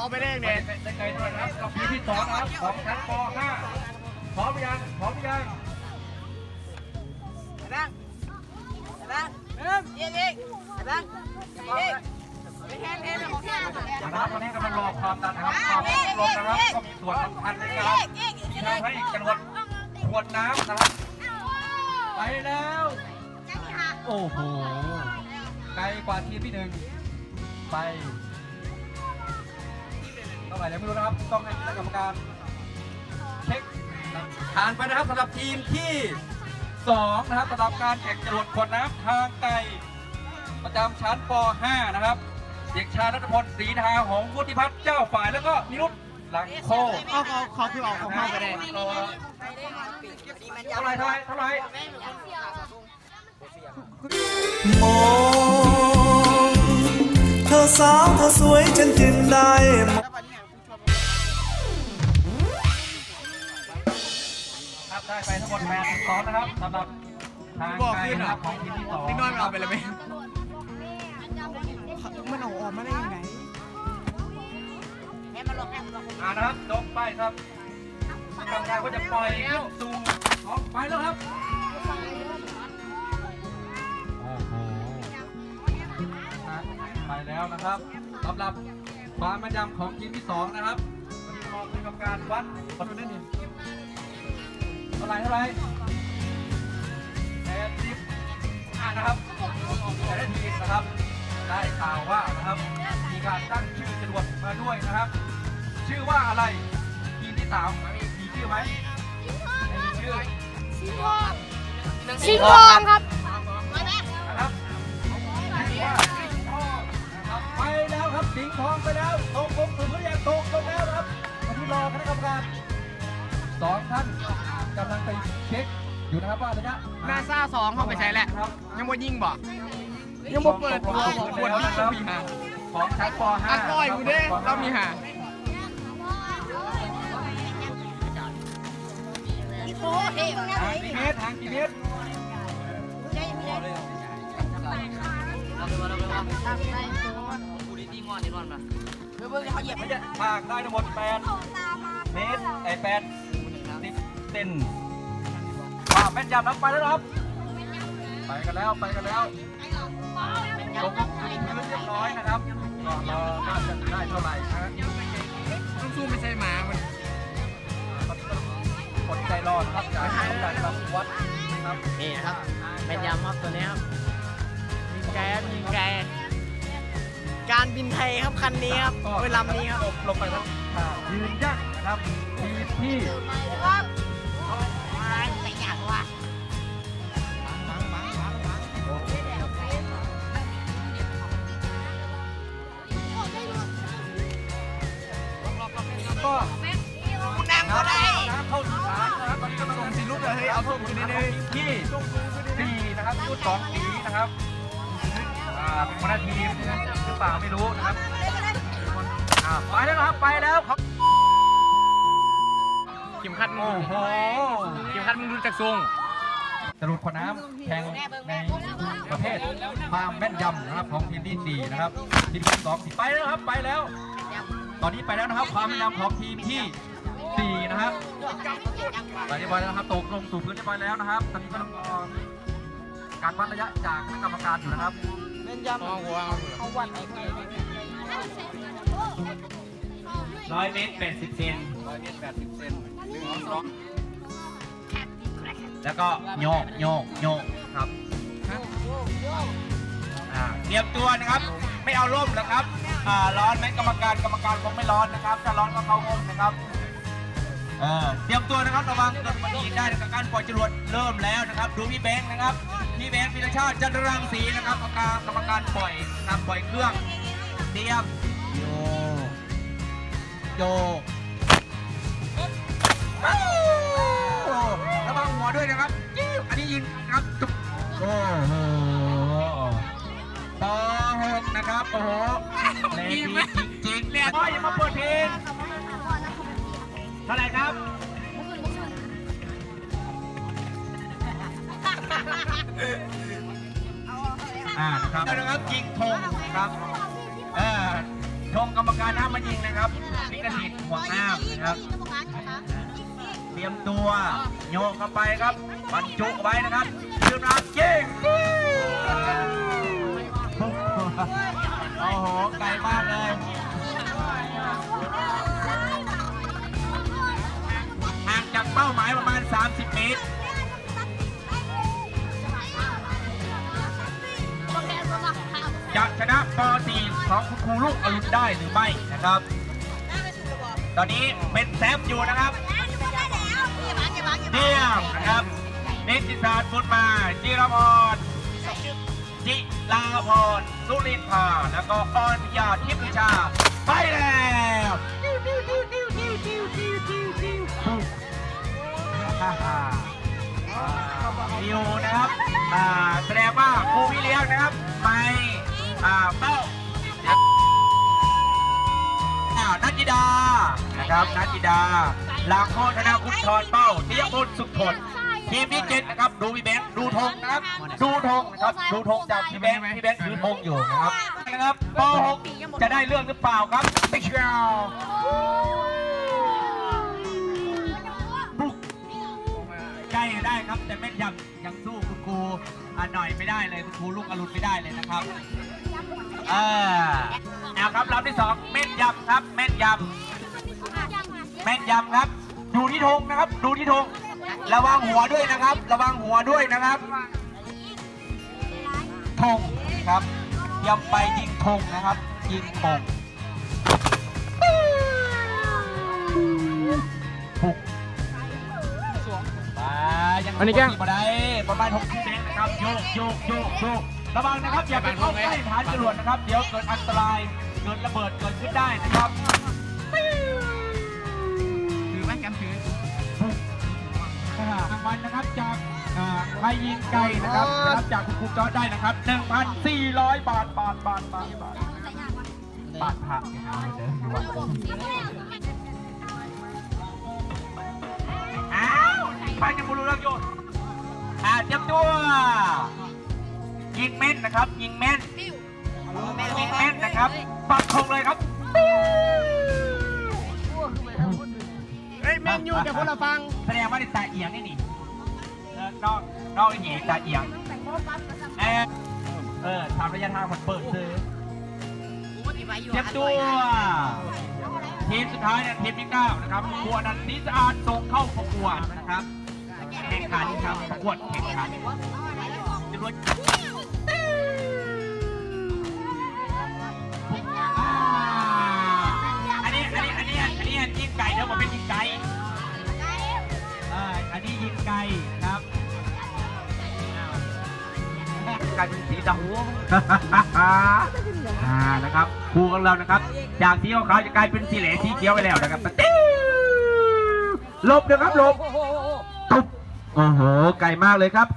ของชั้นป .5 พร้อมหรือยังพร้อมหรือยังนั่งนั่งเริ่มยิงยิงนั่งยิงไม่แทนแทนของแทนนะครับตอนนี้กำลังรอความดันนะครับความดันลมนะครับก็มีส่วนสำคัญในการที่ทำให้จรวดขวดน้ำนะครับไปแล้วโอ้โหไกลกว่าทีมที่หนึ่งไป เท่าไหร่ยังไม่รู้นะครับ ต้องให้คณะกรรมการเช็คผ่านไปนะครับสำหรับทีมที่สองนะครับสำหรับการแข่งจรวดขวดน้ำทางไกลประจำชั้นป .5 นะครับ เด็กชายนัทพลศรีทาหงวุฒิพัฒน์เจ้าฝ่ายแล้วก็นิรุตหลังโคเอาเขาเขาคือออกของเขาไปได้เท่าไรเท่าไรเท่าไรมองเธอสาวเธอสวยฉันจึงได้ม ได้ไปทั้งหมดแปดสิบสองนะครับสำหรับทางไกลนะครับของทีมที่สองนี่น้อยมันเอาไปเลยไหมมันเอาออกมาได้ยังไงให้มันลงให้มันลงอ่านะครับจบไปครับกรรมการก็จะปล่อยขึ้นสู่ท้องไปแล้วครับโอ้โหไปแล้วนะครับสำหรับความแม่นยำของทีมที่สองนะครับวันนี้รอเป็นกรรมการวัดขอดูนั่นนี่เท่าไหรเท่าไหรแปดสิบอ่านะครับแต่ละทีมนะครับ ได้ข่าวว่านะครับ มีการตั้งชื่อจรวดมาด้วยนะครับ ชื่อว่าอะไรทีมที่สามมีชื่อไหมไม่มีชื่อชิงทองครับนะครับชื่อว่าสิงห์ทองนะครับไปแล้วครับสิงห์ทองไปแล้วตกลงถึงหรือยังตกลงแล้วนะครับวันนี้รอคณะกรรมการสองท่าน กำลังไปเช็คอยู่นะครับว่าระยะนาซาสองเข้าไปใช้แหละ ครับยังบ่ยิงบ่ยังบ่เปิดตัวบอกควรที่จะมีหาของชั้นป .5 อัดก้อยกูเด้เรามีหาโอ้เฮ้ยทางกี่เมตรทางกี่เมตรเบิ่งเขาเหยียบไม่ใช่ทางได้ทั้งหมด8เมตรไอ้แปดสิบ เซนว่าแม่นยำแล้วไปแล้วนะครับ ไปกันแล้วไปกันแล้วลงพื้นเรียบร้อยนะครับก็รอว่าจะได้เท่าไหร่นะต้องสู้ไม่ใช่หมามันตอนนี้ก็กดใจรอนะครับจากการรับวัดนะครับนี่นะครับเป็นยำครับตัวนี้ครับยิงไกลครับยิงไกลการบินไทยครับคันนี้ครับเวลำนี้ครับลงไปครับอ่ายืนยักษ์นะครับทีมที่ เฮ้ยเอาพวกกูนี่เลยที่สี่นะครับชุดสองสีนะครับอ่าเป็นหัวหน้าทีมหรือเปล่าไม่รู้นะครับอ่าไปแล้วนะครับไปแล้วครับเข็มขัดมึโอ้งโหเข็มขัดมึงรู้จักทรงจรวดขวดน้ำแข่งในประเภทความแม่นยำนะครับของทีมที่สี่นะครับทีมที่สองที่ไปแล้วนะครับไปแล้ว ตอนนี้ไปแล้วนะครับความแม่นยำของทีมที่ สี่นะครับไปเรียบอยแล้วครับตกลงสู่พื้นเรียบร้อยแล้วนะครับตอนนี้ก็ต้องการวัดระยะจากคณะกรรมการอยู่นะครับมองหัวร้อยเมตรแปดสิบเซนร้อยเมตรแปดสิบเซนหนึ่งสองแล้วก็โยกโยกโยกครับเตรียมตัวนะครับ ไม่เอาร่มนะครับอ่าร้อนไหมกรรมการกรรมการคงไม่ร้อนนะครับถ้าร้อนก็เข้าห้องนะครับ เออเตรียมตัวนะครับระวังเกิดอุบัติเหตุได้นะครับการปล่อยจรวดเริ่มแล้วนะครับ ดูพี่แบงค์นะครับพี่แบงค์พิรชาติจันทรังสีนะครับกรรมการกรรมการปล่อยนะครับปล่อยเครื่องเตรียมโยโย อ่านะครับนะครับยิงธงครับเออธงกรรมการห้ามมายิงนะครับลิขสิทธิ์ห่วงห้ามนะครับรียมตัวโยกเข้าไปครับบรรจุไว้นะครับยืนรับยิงโอ้โหไกลมากเลย จะชนะป .4 ของคุณครูลูกอรุณได้หรือไม่นะครับ ตอนนี้เป็นแซฟอยู่นะครับเดี่ยมนะครับเนติศาสตร์บุญมา จิรพรจิลาพรสุรินทาแล้วก็ออนพิยาทิพย์ชาไป อ่าเป้าอ่านัทธิดานะครับนัทธิดาลางโคธนาคุณชรเป้าทิยพลสุขผลทีมที่เจ็ดนะครับดูพี่แบงค์ดูธงนะครับดูธงนะครับดูธงจากพี่แบงค์พี่แบงค์ถือธงอยู่นะครับนะครับป .6 จะได้เรื่องหรือเปล่าครับไม่เชียวบุกใกล้ได้ครับแต่แม่นยำยังสู้คุณครูอ่าหน่อยไม่ได้เลยคุณครูลูกอรุณไม่ได้เลยนะครับ เออเอาครับลำที่สองแม่นยำครับแม่นยำแม่นยำครับ ดูที่ธงนะครับ ดูที่ธงระวังหัวด้วยนะครับ ระวังหัวด้วยนะครับธงครับยำไปยิงธงนะครับ ยิงธงบุกมายังอันนี้แกล้งมาได้ประมาณ6เซนนะครับโยกโยกโยกโยก ระวังนะครับอย่าไปเข้าใกล้ฐานจรวดนะครับ เดี๋ยวเกิดอันตรายเกิดระเบิดเกิดขึ้นได้นะครับถือไหมแกมถือรางวัลนะครับจากอ่าใครยิงไก่นะครับนะครับจากคุณครูจอร์จได้นะครับ 1,400 บาทบาทบาทบาทบาทบาทผักนะครับเดี๋ยวดูว่าอ้าวไปยังบุรุษรักโยนอ่าเตรียมตัว ยิงแม่นนะครับ ยิงแม่นยิงแม่นนะครับปักธงเลยครับเฮ้ยแมนยูกับคนละฟังแสดงว่าในตาเอียงนี่นี่เออนอกนอกอีกตาเอียงเออเออทำระยะทางมันเปิดซื้อเตรียมตัวทีมสุดท้ายเนี่ยทีมที่เก้านะครับครัวนันนิสะอาดส่งเข้าประกวดนะครับแข่งขันครับประกวดแข่งขันจำนวน ไก่เดี๋ยวผมเป็นยิงไก่อ่าอันนี้ยิงไก่ครับกลายเป็นสีดำอ่านะครับครูของเรานะครับ จากสีขาวๆจะกลายเป็นสีเหลืองสีเขียวไปแล้วนะครับติ้วหลบนะครับหลบตุ๊บโอ้โหไก่มากเลยครับ